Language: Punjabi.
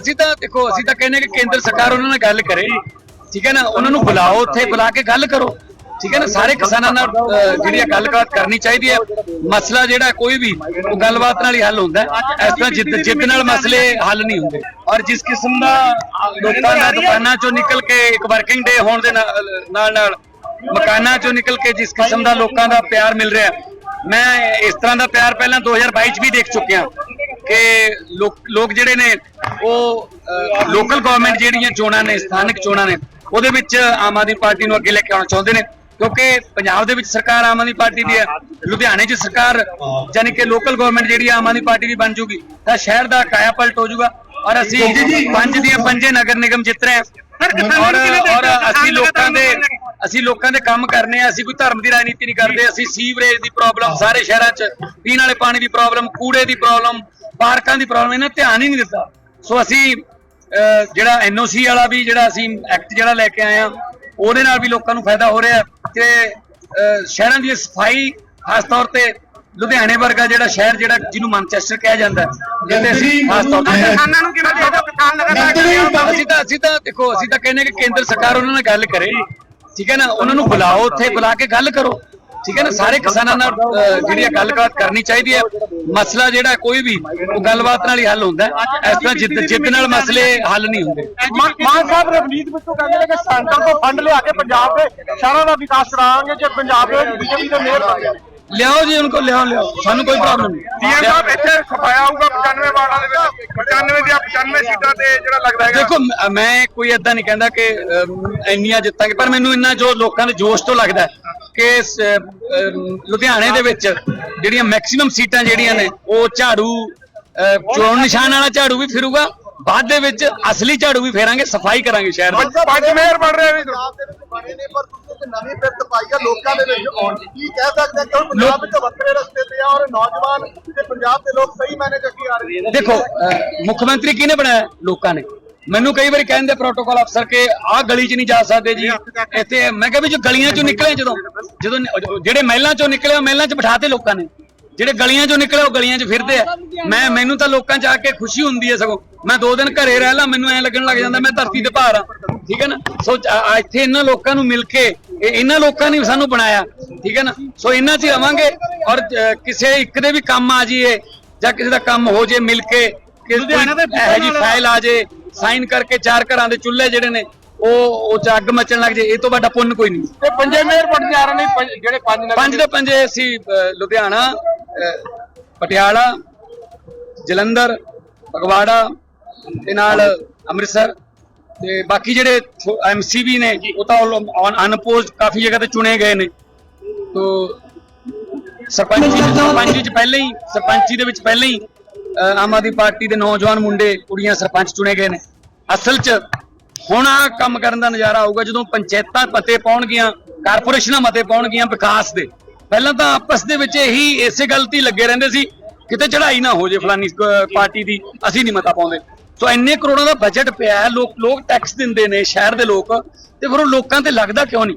ਅਸੀਂ ਤਾਂ ਦੇਖੋ, ਅਸੀਂ ਤਾਂ ਕਹਿੰਦੇ ਕਿ ਕੇਂਦਰ ਸਰਕਾਰ ਉਹਨਾਂ ਨਾਲ ਗੱਲ ਕਰੇ, ਠੀਕ ਹੈ ਨਾ? ਉਹਨਾਂ ਨੂੰ ਬੁਲਾਓ ਉੱਥੇ, ਬੁਲਾ ਕੇ ਗੱਲ ਕਰੋ, ਠੀਕ ਹੈ ਨਾ? ਸਾਰੇ ਕਿਸਾਨਾਂ ਨਾਲ ਜਿਹੜੀ ਆ ਗੱਲਬਾਤ ਕਰਨੀ ਚਾਹੀਦੀ ਹੈ, ਮਸਲਾ ਜਿਹੜਾ ਕੋਈ ਵੀ, ਉਹ ਗੱਲਬਾਤ ਨਾਲ ਹੀ ਹੱਲ ਹੁੰਦਾ ਇਸ ਤਰ੍ਹਾਂ ਜਿੱਦ ਜਿੱਦ ਨਾਲ ਮਸਲੇ ਹੱਲ ਨਹੀਂ ਹੁੰਦੇ। ਔਰ ਜਿਸ ਕਿਸਮ ਦਾ ਲੋਕਾਂ ਦਾ ਦੁਕਾਨਾਂ ਚੋਂ ਨਿਕਲ ਕੇ ਇੱਕ ਵਰਕਿੰਗ ਡੇ ਹੋਣ ਦੇ ਨਾਲ ਨਾਲ, ਮਕਾਨਾਂ ਚੋਂ ਨਿਕਲ ਕੇ ਜਿਸ ਕਿਸਮ ਦਾ ਲੋਕਾਂ ਦਾ ਪਿਆਰ ਮਿਲ ਰਿਹਾ ਮੈਂ ਇਸ ਤਰ੍ਹਾਂ ਦਾ ਪਿਆਰ ਪਹਿਲਾਂ 2022 ਚ ਵੀ ਦੇਖ ਚੁੱਕਿਆ ਕਿ ਲੋਕ ਜਿਹੜੇ ਨੇ ਉਹ ਲੋਕਲ ਗਵਰਨਮੈਂਟ ਜਿਹੜੀਆਂ ਚੋਣਾਂ ਨੇ ਸਥਾਨਕ ਚੋਣਾਂ ਨੇ ਉਹਦੇ ਵਿੱਚ ਆਮ ਆਦਮੀ ਪਾਰਟੀ ਨੂੰ ਅੱਗੇ ਲੈ ਕੇ ਆਉਣਾ ਚਾਹੁੰਦੇ ਨੇ ਕਿਉਂਕਿ ਪੰਜਾਬ ਦੇ ਵਿੱਚ ਸਰਕਾਰ ਆਮ ਆਦਮੀ ਪਾਰਟੀ ਦੀ ਹੈ ਲੁਧਿਆਣੇ 'ਚ ਸਰਕਾਰ ਯਾਨੀ ਕਿ ਲੋਕਲ ਗਵਰਨਮੈਂਟ ਜਿਹੜੀ ਆਮ ਆਦਮੀ ਪਾਰਟੀ ਦੀ ਬਣ ਜੂਗੀ ਤਾਂ ਸ਼ਹਿਰ ਦਾ ਕਾਇਆ ਪਲਟ ਹੋ ਜਾਊਗਾ ਔਰ ਅਸੀਂ ਪੰਜ ਦੀਆਂ ਪੰਜੇ ਨਗਰ ਨਿਗਮ ਜਿੱਤ ਰਹੇ ਹਾਂ। ਔਰ ਔਰ ਅਸੀਂ ਲੋਕਾਂ ਦੇ ਅਸੀਂ ਲੋਕਾਂ ਦੇ ਕੰਮ ਕਰਨੇ ਆ ਅਸੀਂ ਕੋਈ ਧਰਮ ਦੀ ਰਾਜਨੀਤੀ ਨਹੀਂ ਕਰਦੇ ਅਸੀਂ ਸੀਵਰੇਜ ਦੀ ਪ੍ਰੋਬਲਮ ਸਾਰੇ ਸ਼ਹਿਰਾਂ 'ਚ ਪੀਣ ਵਾਲੇ ਪਾਣੀ ਦੀ ਪ੍ਰੋਬਲਮ ਕੂੜੇ ਦੀ ਪ੍ਰੋਬਲਮ ਪਾਰਕਾਂ ਦੀ ਪ੍ਰੋਬਲਮ ਇਹਨਾਂ ਧਿਆਨ ਹੀ ਨਹੀਂ ਦਿੱਤਾ। ਸੋ ਅਸੀਂ ਅਹ, ਜਿਹੜਾ ਐਨਓਸੀ ਵਾਲਾ ਵੀ ਜਿਹੜਾ ਅਸੀਂ ਐਕਟ ਜਿਹੜਾ ਲੈ ਕੇ ਆਏ ਆ ਉਹਦੇ ਨਾਲ ਵੀ ਲੋਕਾਂ ਨੂੰ ਫਾਇਦਾ ਹੋ ਰਿਹਾ ਤੇ ਸ਼ਹਿਰਾਂ ਦੀ ਸਫ਼ਾਈ ਖਾਸ ਤੌਰ ਤੇ ਲੁਧਿਆਣੇ ਵਰਗਾ ਜਿਹੜਾ ਸ਼ਹਿਰ ਜਿਹੜਾ ਜਿਹਨੂੰ ਮਾਨਚੈਸਟਰ ਕਿਹਾ ਜਾਂਦਾ ਜਿਹਦੇ ਅਸੀਂ ਖਾਸ ਤੌਰ ਤੇ ਕਿਸਾਨਾਂ ਨੂੰ ਕਿਵੇਂ ਦੇ ਦਿਓ ਕਿਸਾਨ ਲਗਾਤਾਰ ਅਸੀਂ ਤਾਂ ਅਸੀਂ ਤਾਂ ਦੇਖੋ ਅਸੀਂ ਤਾਂ ਕਹਿੰਦੇ ਕਿ ਕੇਂਦਰ ਸਰਕਾਰ ਉਹਨਾਂ ਨਾਲ ਗੱਲ ਕਰੇ ਠੀਕ ਹੈ ਨਾ? ਉਹਨਾਂ ਨੂੰ ਬੁਲਾਓ ਉੱਥੇ ਬੁਲਾ ਕੇ ਗੱਲ ਕਰੋ। ਠੀਕ ਹੈ ਨਾ? ਸਾਰੇ ਕਿਸਾਨਾਂ ਨਾਲ ਜਿਹੜੀ ਗੱਲਬਾਤ ਕਰਨੀ ਚਾਹੀਦੀ ਹੈ। ਮਸਲਾ ਜਿਹੜਾ ਕੋਈ ਵੀ ਉਹ ਗੱਲਬਾਤ ਨਾਲ ਹੀ ਹੱਲ ਹੁੰਦਾ ਹੈ। ਇਸ ਤਰ੍ਹਾਂ ਜਿੱਦ ਜਿੱਦ ਨਾਲ ਮਸਲੇ ਹੱਲ ਨਹੀਂ ਹੁੰਦੇ। ਮਾਨ ਸਾਹਿਬ ਰਵਨੀਤ ਬਿੱਟੂ ਕਹਿੰਦੇ ਨੇ ਕਿ ਸੈਂਟਰ ਤੋਂ ਫੰਡ ਲਿਆ ਕੇ ਪੰਜਾਬ ਦੇ ਸ਼ਹਿਰਾਂ ਦਾ ਵਿਕਾਸ ਕਰਾਵਾਂਗੇ ਜੇ ਪੰਜਾਬ ਦੇ ਬੀਜੇਪੀ ਦੇ ਮੇਅਰ ਬਣ ਗਏ। ਲਿਆਓ ਜੀ ਉਹਨਾਂ ਕੋਲ ਲਿਆਓ ਲਿਆਓ। ਸਾਨੂੰ ਕੋਈ ਪ੍ਰੋਬਲਮ ਸੀਐਮ ਸਾਹਿਬ ਇੱਥੇ ਸਫਾਇਆ ਹੋਊਗਾ 95 ਵਾਰਡਾਂ ਦੇ ਵਿੱਚ। 95 ਦੀਆਂ 95 ਸੀਟਾਂ ਤੇ ਜਿਹੜਾ ਲੱਗਦਾ ਹੈਗਾ। ਦੇਖੋ ਮ- ਕੋਈ ਏਦਾਂ ਨਹੀਂ ਕਹਿੰਦਾ ਕਿ ਇੰਨੀਆਂ ਜਿੱਤਾਂਗੇ ਪਰ ਮੈਨੂੰ ਇੰਨਾ ਜੋ ਲੋਕਾਂ ਦੇ ਜੋਸ਼ ਤੋਂ ਲੱਗਦਾ ਹੈ ਕਿ ਲੁਧਿਆਣੇ ਦੇ ਵਿੱਚ ਜਿਹੜੀਆਂ ਮੈਕਸਿਮਮ ਸੀਟਾਂ ਜਿਹੜੀਆਂ ਨੇ ਉਹ ਝਾੜੂ ਚੋਣ ਨਿਸ਼ਾਨ ਵਾਲਾ ਝਾੜੂ ਵੀ ਫਿਰੂਗਾ ਬਾਅਦ ਦੇ ਵਿੱਚ ਅਸਲੀ ਝਾੜੂ ਵੀ ਫੇਰਾਂਗੇ ਸਫ਼ਾਈ ਕਰਾਂਗੇ ਸ਼ਹਿਰ ਦੀ। ਪੰਜ ਮੇਅਰ ਬਣ ਰਹੇ ਵੀ। ਪੰਜਾਬ ਦੇ ਵਿੱਚ ਬਣੇ ਨੇ ਪਰ ਤੁਸੀਂ ਇੱਕ ਨਵੀਂ ਫਿਰਤ ਪਾਈ ਆ ਲੋਕਾਂ ਦੇ ਵਿੱਚ ਆਉਣ ਦੀ। ਕੀ ਕਹਿ ਸਕਦੇ ਕਿ ਪੰਜਾਬ ਵਿੱਚ ਵੱਖਰੇ ਰਸਤੇ ਤੇ ਆ ਔਰ ਨੌਜਵਾਨ ਤੇ ਪੰਜਾਬ ਦੇ ਲੋਕ ਸਹੀ ਮਾਇਨੇ ਚ ਅੱਗੇ ਆ ਰਹੇ ਨੇ। ਦੇਖੋ ਮੁੱਖ ਮੰਤਰੀ ਕਿਹਨੇ ਬਣਾਇਆ? ਲੋਕਾਂ ਨੇ। ਮੈਨੂੰ ਕਈ ਵਾਰੀ ਕਹਿੰਦੇ ਪ੍ਰੋਟੋਕਾਲ ਅਫਸਰ ਕਿ ਆਹ ਗਲੀ 'ਚ ਨਹੀਂ ਜਾ ਸਕਦੇ ਜੀ। ਇੱਥੇ ਮੈਂ ਕਿਹਾ ਵੀ ਜੋ ਗਲੀਆਂ 'ਚੋਂ ਨਿਕਲੇ ਜਦੋਂ ਜਦੋਂ ਜਿਹੜੇ ਮਹਿਲਾਂ 'ਚੋਂ ਨਿਕਲੇ ਉਹ ਮਹਿਲਾਂ 'ਚ ਬਿਠਾਤੇ ਲੋਕਾਂ ਨੇ। ਜਿਹੜੇ ਗਲੀਆਂ 'ਚੋਂ ਨਿਕਲੇ ਉਹ ਗਲੀਆਂ 'ਚ ਫਿਰਦੇ ਆ। ਮੈਂ, ਮੈਨੂੰ ਤਾਂ ਲੋਕਾਂ 'ਚ ਆ ਕੇ ਖੁਸ਼ੀ ਹੁੰਦੀ ਹੈ ਸਗੋਂ। ਮੈਂ ਦੋ ਦਿਨ ਘਰੇ ਰਹਿ ਲਾ, ਮੈਨੂੰ ਐ ਲੱਗਣ ਲੱਗ ਜਾਂਦਾ ਮੈਂ ਧਰਤੀ ਦੇ ਭਾਰ ਆ। ਠੀਕ ਹੈ ਨਾ? ਸੋ ਇੱਥੇ ਇਹਨਾਂ ਲੋਕਾਂ ਨੂੰ ਮਿਲ ਕੇ ਇਹਨਾਂ ਲੋਕਾਂ ਨੇ ਸਾਨੂੰ ਬਣਾਇਆ। ਠੀਕ ਹੈ ਨਾ? ਸੋ ਇਹਨਾਂ 'ਚ ਆਵਾਂਗੇ ਔਰ ਕਿਸੇ ਇੱਕ ਦੇ ਵੀ ਕੰਮ ਆ ਜਾਈਏ ਜਾਂ ਕਿਸੇ ਦਾ ਕੰਮ ਹੋ ਜੇ ਮਿਲ ਕੇ ਲੁਧਿਆਣਾ ਦੇ ਇਹੋ ਜੀ ਫਾਈਲ ਆ ਜੇ ਸਾਈਨ ਕਰਕੇ ਚਾਰ ਘਰਾਂ ਦੇ ਚੁੱਲ੍ਹੇ ਜਿਹੜੇ ਨੇ ਉਹ ਉਹ ਚ ਅੱਗ ਮਚਣ ਲੱਗ ਜੇ ਇਹ ਤੋਂ ਵੱਡਾ ਪੁੰਨ ਕੋਈ ਨਹੀਂ। ਤੇ ਪੰਜੇ ਮੇਅਰ ਬਣ ਜਾ ਰਹੇ ਨੇ ਪੰਜ- ਜਿਹੜੇ ਪੰਜ ਨਗਰ ਪੰਜ ਦੇ ਪੰਜੇ ਅਸੀਂ ਅ, ਲੁਧਿਆਣਾ ਅ, ਪਟਿਆਲਾ ਜਲੰਧਰ ਫਗਵਾੜਾ ਤੇ ਨਾਲ ਅੰਮ੍ਰਿਤਸਰ ਤੇ ਬਾਕੀ ਜਿਹੜੇ ਐਮਸੀਬੀ ਨੇ ਉਹ ਤਾਂ ਅਨਪੋਜ਼ਡ ਕਾਫੀ ਜਗ੍ਹਾ ਤੇ ਚੁਣੇ ਗਏ ਨੇ। ਤੋ ਸਰਪੰਚੀ ਸਰਪੰਚੀ ਚ ਪਹਿਲਾਂ ਹੀ ਸਰਪੰਚੀ ਦੇ ਵਿੱਚ ਪਹਿਲਾਂ ਹੀ ਆਮ ਆਦਮੀ ਪਾਰਟੀ ਦੇ ਨੌਜਵਾਨ ਮੁੰਡੇ, ਕੁੜੀਆਂ ਸਰਪੰਚ ਚੁਣੇ ਗਏ ਨੇ। ਅਸਲ 'ਚ ਹੁਣ ਆ ਕੰਮ ਕਰਨ ਦਾ ਨਜ਼ਾਰਾ ਆਊਗਾ ਜਦੋਂ ਪੰਚਾਇਤਾਂ ਮਤੇ ਪਾਉਣਗੀਆਂ, ਕਾਰਪੋਰੇਸ਼ਨਾਂ ਮਤੇ ਪਾਉਣਗੀਆਂ ਵਿਕਾਸ ਦੇ। ਪਹਿਲਾਂ ਤਾਂ ਆਪਸ ਦੇ ਵਿੱਚ ਇਹੀ ਇਸੇ ਗੱਲ ਤੇ ਲੱਗੇ ਰਹਿੰਦੇ ਸੀ, ਕਿਤੇ ਚੜ੍ਹਾਈ ਨਾ ਹੋ ਜੇ ਫਲਾਨੀ ਪਾਰਟੀ ਦੀ, ਅਸੀਂ ਨਹੀਂ ਮਤਾ ਪਾਉਂਦੇ। ਸੋ ਇੰਨੇ ਕਰੋੜਾਂ ਦਾ ਬਜਟ ਪਿਆ ਲੋਕ ਲੋਕ ਟੈਕਸ ਦਿੰਦੇ ਨੇ ਸ਼ਹਿਰ ਦੇ ਲੋਕ, ਤੇ ਫਿਰ ਉਹ ਲੋਕਾਂ ਤੇ ਲੱਗਦਾ ਕਿਉਂ ਨਹੀਂ?